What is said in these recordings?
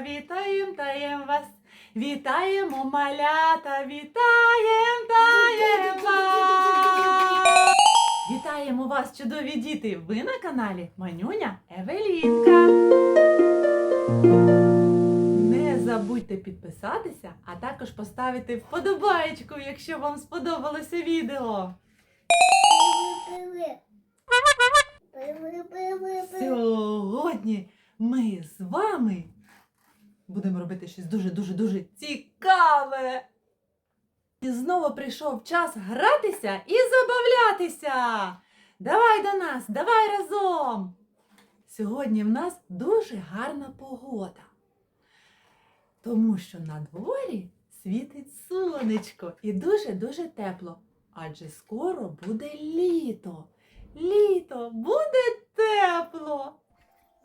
вітаєм, таєм вас. Вітаємо малята, вітаєм, таєм вас. Вітаємо вас, чудові діти! Ви на каналі Манюня Евелінка. Не забудьте підписатися, а також поставити вподобаєчку, якщо вам сподобалося відео. Сьогодні ми з вами будемо робити щось дуже-дуже-дуже цікаве. І знову прийшов час гратися і забавлятися. Давай до нас, давай разом. Сьогодні в нас дуже гарна погода. Тому що на дворі світить сонечко і дуже-дуже тепло. Адже скоро буде літо. Літо буде тепло.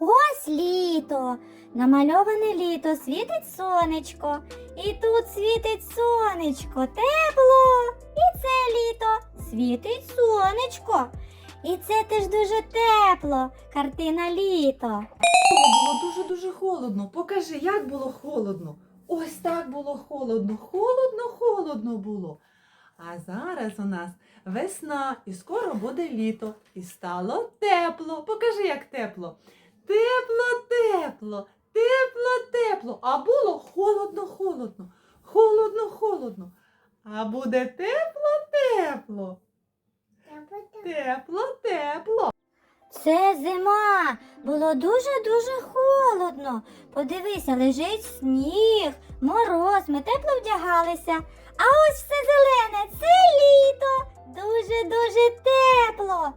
Ось літо, намальоване літо, світить сонечко. І тут світить сонечко, тепло. І це літо світить сонечко. І це теж дуже тепло. Картина літо. Було дуже-дуже холодно. Покажи, як було холодно. Ось так було холодно. Холодно, холодно було. А зараз у нас весна і скоро буде літо. І стало тепло. Покажи, як тепло. Тепло, тепло, тепло, тепло. А було холодно, холодно. Холодно, холодно. А буде тепло, тепло. Тепло, тепло. Це зима. Було дуже-дуже холодно. Подивися, лежить сніг, мороз, ми тепло вдягалися. А ось все зелене, це літо. Дуже-дуже тепло.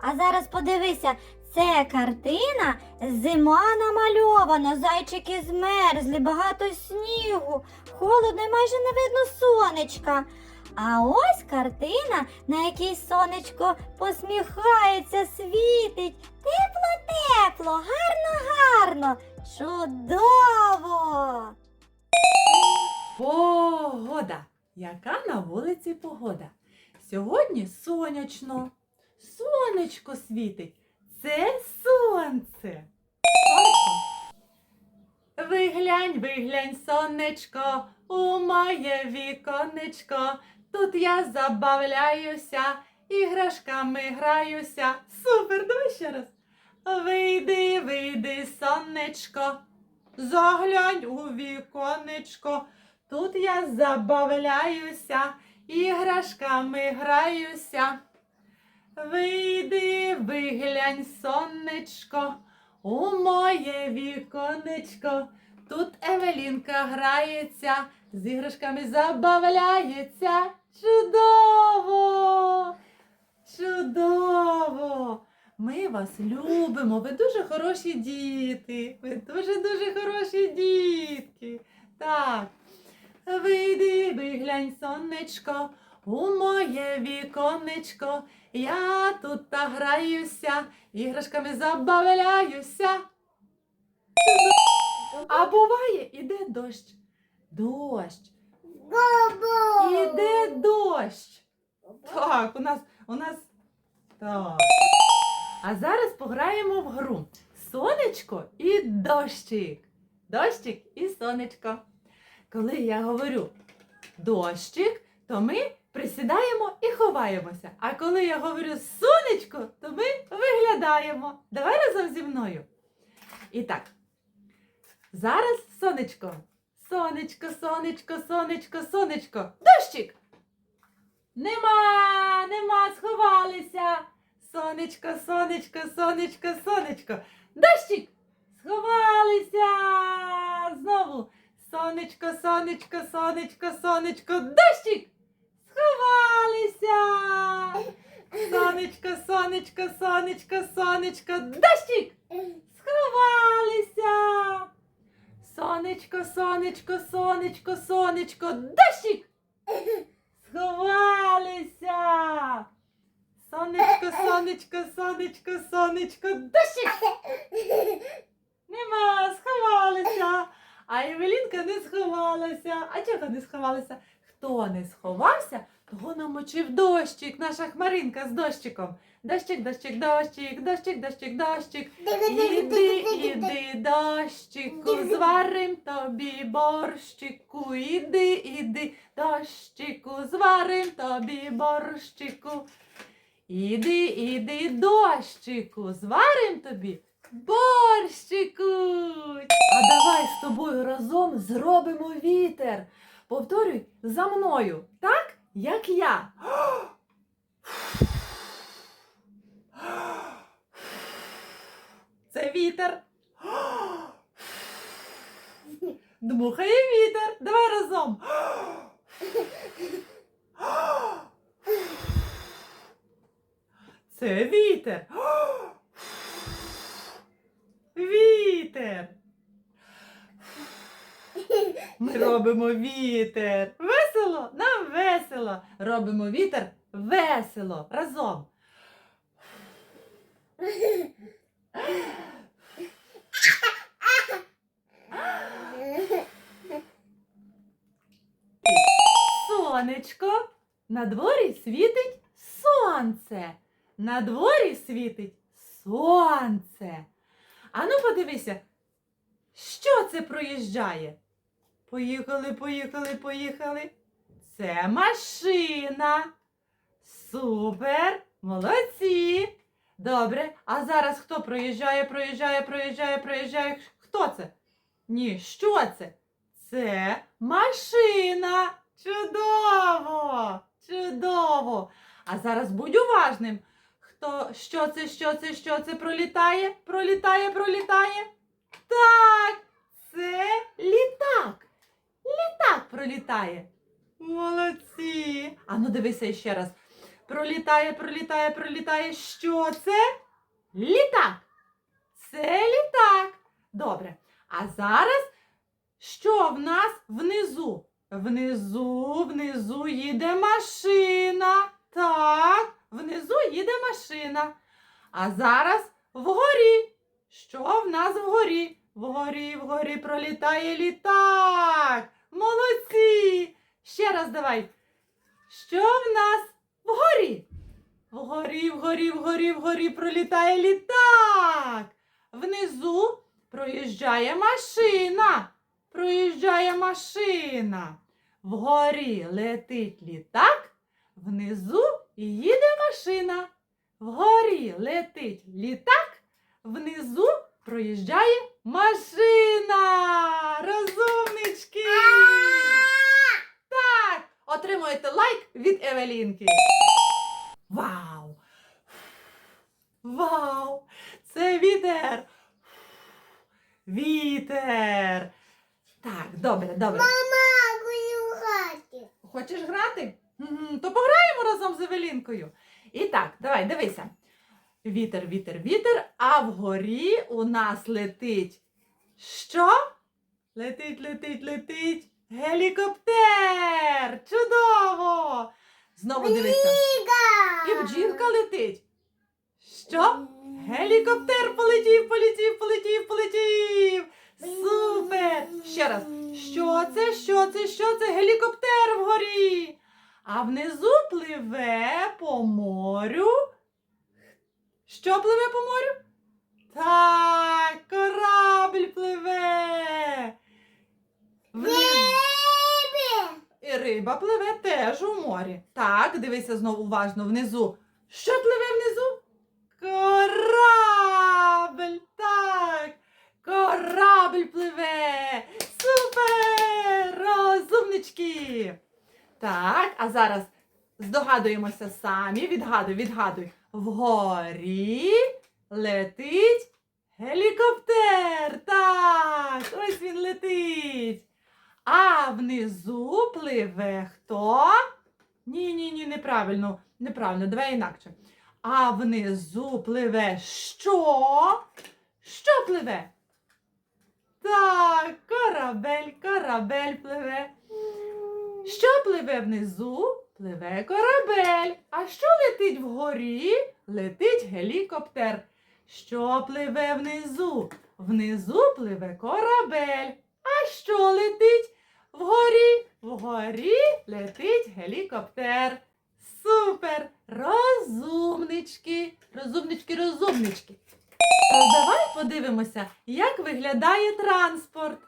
А зараз подивися, це картина зима намальована, зайчики змерзли, багато снігу, холодно і майже не видно сонечка. А ось картина, на якій сонечко посміхається, світить. Тепло-тепло, гарно-гарно, чудово. Погода. Яка на вулиці погода? Сьогодні сонячно. Сонечко світить. Це сонце. Виглянь, виглянь, сонечко, у моє віконечко. Тут я забавляюся, іграшками граюся. Супер, давай ще раз. Вийди, вийди, сонечко, заглянь у віконечко. Тут я забавляюся, іграшками граюся. Вийди, виглянь, сонечко, у моє віконечко. Тут Евелінка грається, з іграшками забавляється. Чудово! Чудово! Ми вас любимо, ви дуже хороші діти. Ви дуже-дуже хороші дітки. Так. Вийди, виглянь, сонечко, у моє віконечко. Я тут та граюся, іграшками забавляюся. А буває, іде дощ. Дощ. Іде дощ. Так, у нас, у нас. Так. А зараз пограємо в гру. Сонечко і дощик. Дощик і сонечко. Коли я говорю дощик, то ми присідаємо і ховаємося. А коли я говорю сонечко, то ми виглядаємо. Давай разом зі мною. І так. Зараз сонечко. Сонечко, сонечко, сонечко, сонечко. Дощик. Нема, нема, сховалися. Сонечко, сонечко, сонечко, сонечко. Дощик. Сховалися. Знову. Сонечко, сонечко, сонечко, сонечко, дощик. Сховалися. Сонечко, сонечко, сонечко, сонечко, дощик. Сховалися. Сонечко, сонечко, сонечко, сонечко, дощик. Сховалися. Сонечко, сонечко, сонечко, сонечко, дощик. Нема, сховалися. А Евелінка не сховалася. А чого не сховалася? Хто не сховався, Того намочив дощик, наша хмаринка з дощиком. Дощик, дощик, дощик, дощик, дощик, дощик. Іди, іди, дощику, зварим тобі борщику. Іди, іди, дощику, зварим тобі борщику. Іди, іди, дощику, зварим тобі борщику. А давай з тобою разом зробимо вітер. Повторюй за мною, так, як я. Це вітер. Дмухає вітер. Давай разом. Це вітер. Вітер. Ми робимо вітер. Весело, нам весело. Робимо вітер весело. Разом. Сонечко. На дворі світить сонце. На дворі світить сонце. Ану, подивися, що це проїжджає? Поїхали, поїхали, поїхали. Це машина. Супер! Молодці! Добре. А зараз хто проїжджає, проїжджає, проїжджає, проїжджає? Хто це? Ні, що це? Це машина. Чудово! Чудово! А зараз будь уважним. Хто, що це, що це, що це пролітає? Пролітає, пролітає? Так, це літак. Літак пролітає. Молодці. А ну дивися ще раз. Пролітає, пролітає, пролітає. Що це? Літак. Це літак. Добре. А зараз що в нас внизу? Внизу, внизу їде машина. Так, внизу їде машина. А зараз вгорі. Що в нас вгорі? Вгорі, вгорі пролітає літак. Молодці! Ще раз давай. Що в нас вгорі? Вгорі, вгорі, вгорі, вгорі пролітає літак. Внизу проїжджає машина. Проїжджає машина. Вгорі летить літак, внизу їде машина. Вгорі летить літак, внизу проїжджає машина. Розумнички! Так, отримуєте лайк від Евелінки. Вау! Вау! Це вітер! Вітер! Так, добре, добре. Хочеш грати? Мгм, То пограємо разом з Евелінкою. І так, давай, дивися. Вітер, вітер, вітер, а вгорі у нас летить. Що? Летить, летить, летить. Гелікоптер! Чудово! Знову дивися. І бджілка летить. Що? Гелікоптер полетів, полетів, полетів, полетів. Супер! Ще раз. Що це? Що це? Що це? Гелікоптер вгорі. А внизу пливе по морю. Що пливе по морю? Так, корабль пливе. Внизу. І риба пливе теж у морі. Так, дивися знову уважно внизу. Що пливе внизу? Корабль. Так. Корабль пливе. Супер! Розумнички. Так, а зараз здогадуємося самі. Відгадуй, відгадуй. Вгорі летить гелікоптер. Так, ось він летить. А внизу пливе хто? Ні, ні, ні, неправильно. Неправильно, давай інакше. А внизу пливе що? Що пливе? Так, корабель, корабель пливе. Що пливе внизу? Пливе корабель. А що летить вгорі? Летить гелікоптер. Що пливе внизу? Внизу пливе корабель. А що летить вгорі? Вгорі летить гелікоптер. Супер! Розумнички! Розумнички, розумнички. Давай подивимося, як виглядає транспорт.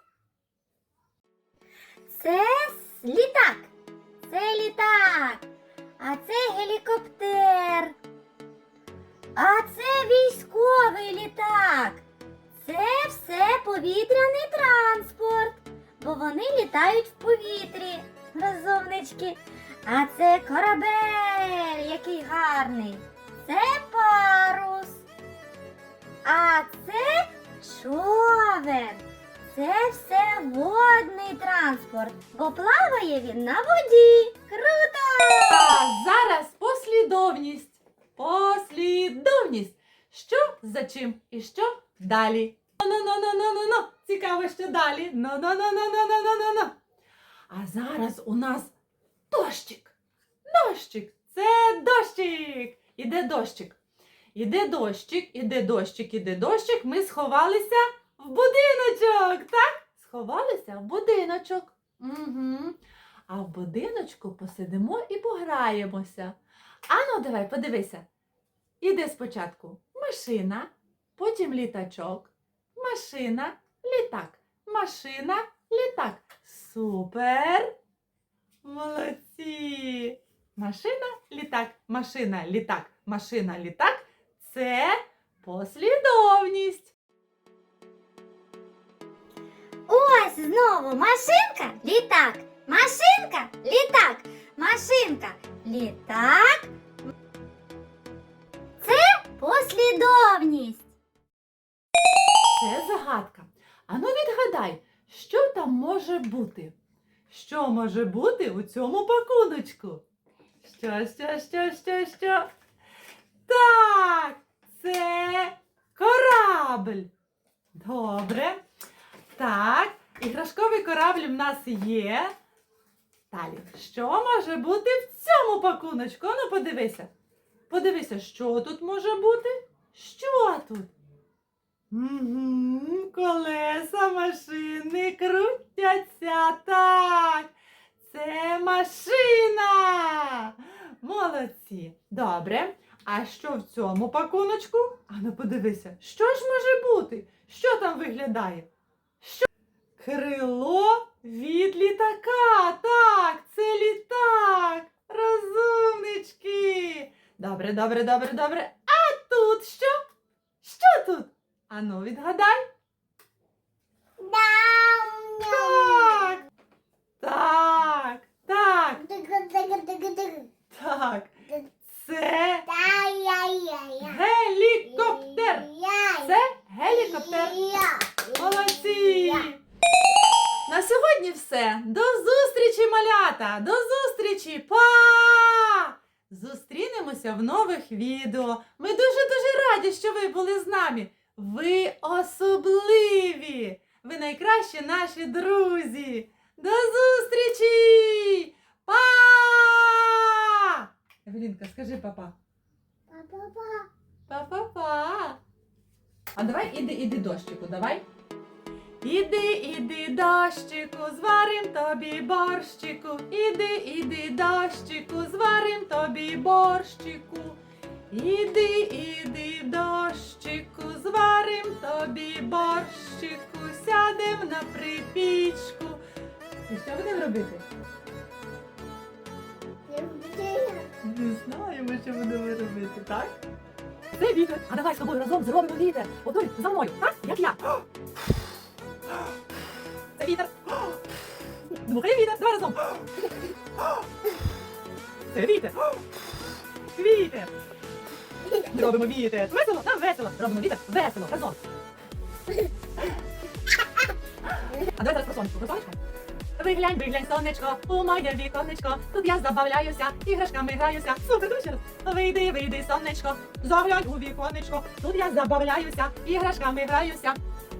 Це літак. Це літак. А це гелікоптер. А це військовий літак. Це все повітряний транспорт, бо вони літають в повітрі. Розумнички. А це корабель, який гарний. Це парус. А це човен. Це все водний транспорт, бо плаває він на воді. Круто! А зараз послідовність. Послідовність. Що за чим і що далі? Ну-ну-ну-ну-ну-ну. Цікаво, що далі. Ну-ну-ну-ну-ну-ну-ну-ну. А зараз у нас дощик. Дощик. Це дощик. Іде дощик. Іде дощик, іде дощик, іде дощик. Ми сховалися в будиночок, так? Сховалися в будиночок. Угу. А в будиночку посидимо і пограємося. Ану, давай, подивися. Іде спочатку машина, потім літачок, машина, літак, машина, літак. Супер! Молодці! Машина, літак, машина, літак, машина, літак це послідовність. Знову машинка, літак, машинка, літак, машинка, літак. Це послідовність. Це загадка. Ану відгадай, що там може бути? Що може бути у цьому пакуночку? Що, що, що, що, що? Так, це корабль. Добре. Так, іграшковий корабль в нас є. Далі, що може бути в цьому пакуночку? Ану, подивися. Подивися, що тут може бути? Що тут? Угу, колеса машини крутяться. Так. Це машина. Молодці. Добре. А що в цьому пакуночку? Ану, подивися, що ж може бути? Що там виглядає? Крило від літака. Так, це літак. Розумнички. Добре, добре, добре, добре. А тут що? Що тут? Ану, відгадай. Так. Так. Так. Так. Це гелікоптер. Це гелікоптер. Молодці! Сьогодні все. До зустрічі, малята! До зустрічі! Па! Зустрінемося в нових відео. Ми дуже-дуже раді, що ви були з нами. Ви особливі! Ви найкращі наші друзі! До зустрічі! Па! Евелінка, скажи папа. Па-па-па. А давай іди, іди дощику, давай. Іди, іди, дощику, зварим тобі борщику. Іди, іди, дощику, зварим тобі борщику. Іди, іди, дощику, зварим тобі борщику, сядем на припічку. І що будемо робити? Не знаємо, що будемо робити, так? Це вітер. А давай з тобою разом зробимо вітер. Повторюй за мною, так? Як я. Це вітер. Дмухай вітер. Давай разом. Це вітер. Вітер. Робимо вітер. Весело, нам весело. Робимо вітер. Весело. Разом. А давай зараз про сонечко. Про сонечко? Виглянь, виглянь, сонечко, у моє віконечко. Тут я забавляюся, іграшками граюся. Супер, давай ще раз. Вийди, вийди, сонечко, заглянь у віконечко. Тут я забавляюся, іграшками граюся.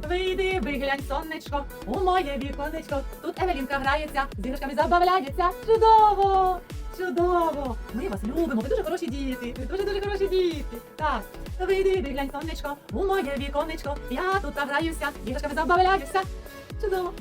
Вийди, виглянь, сонечко, у моє віконечко. Тут Евелінка грається, з іграшками забавляється. Чудово! Чудово! Ми вас любимо, ви дуже хороші діти. Ви дуже дуже хороші діти. Так, вийди, виглянь, сонечко, у моє віконечко. Я тут граюся, іграшками забавляюся. Чудово!